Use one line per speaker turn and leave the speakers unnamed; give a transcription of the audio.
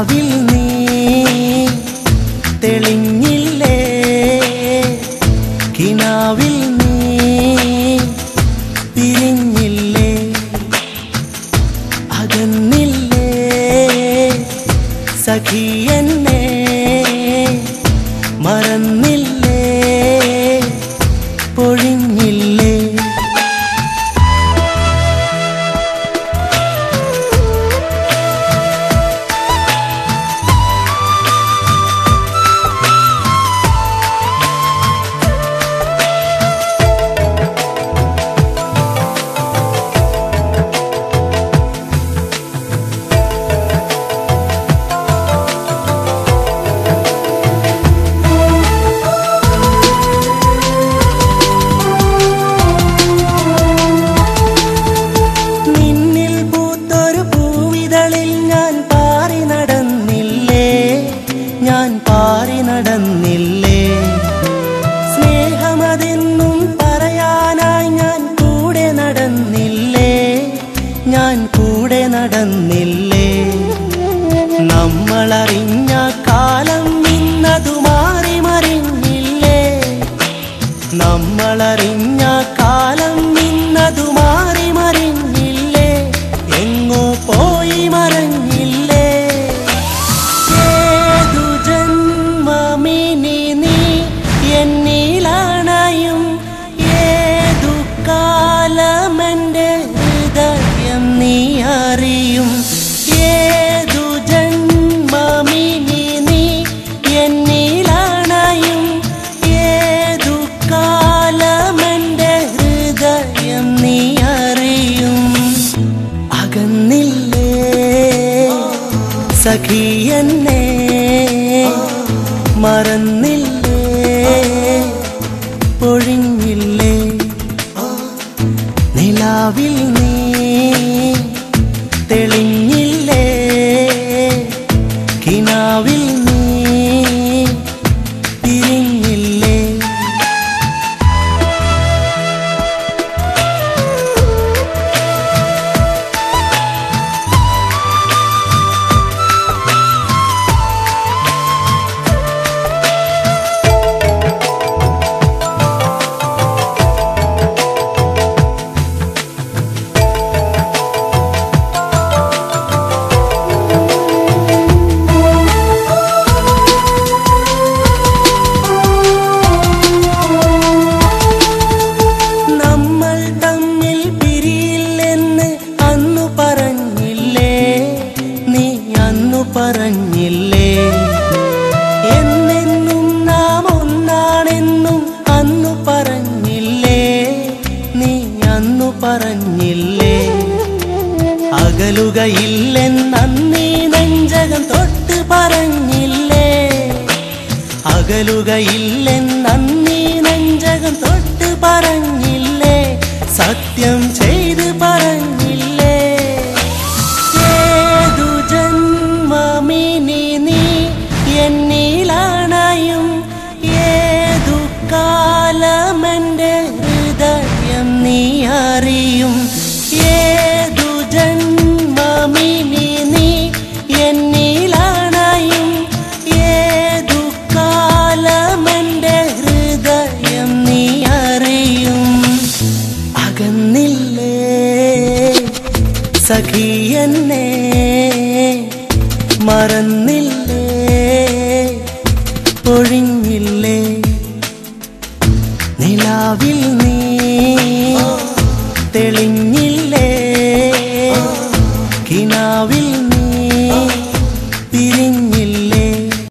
i kalbimde மலரின் സഖിയെന്നേ മറന്നു അകലുകയില്ലെന്നീ നെഞ്ചകം തൊട്ട് പറഞ്ഞില്ലേ? അകലുകയില്ലെന്നീ നെഞ്ചകം തൊട്ട് പറഞ്ഞില്ലേ? സത്യം ചെയ്ത് പറഞ്ഞില്ലേ? ഏതു ജന്മമിനി മറന്നില്ലേ? ഒഴിഞ്ഞില്ലേ? നിലാവിൽ നീ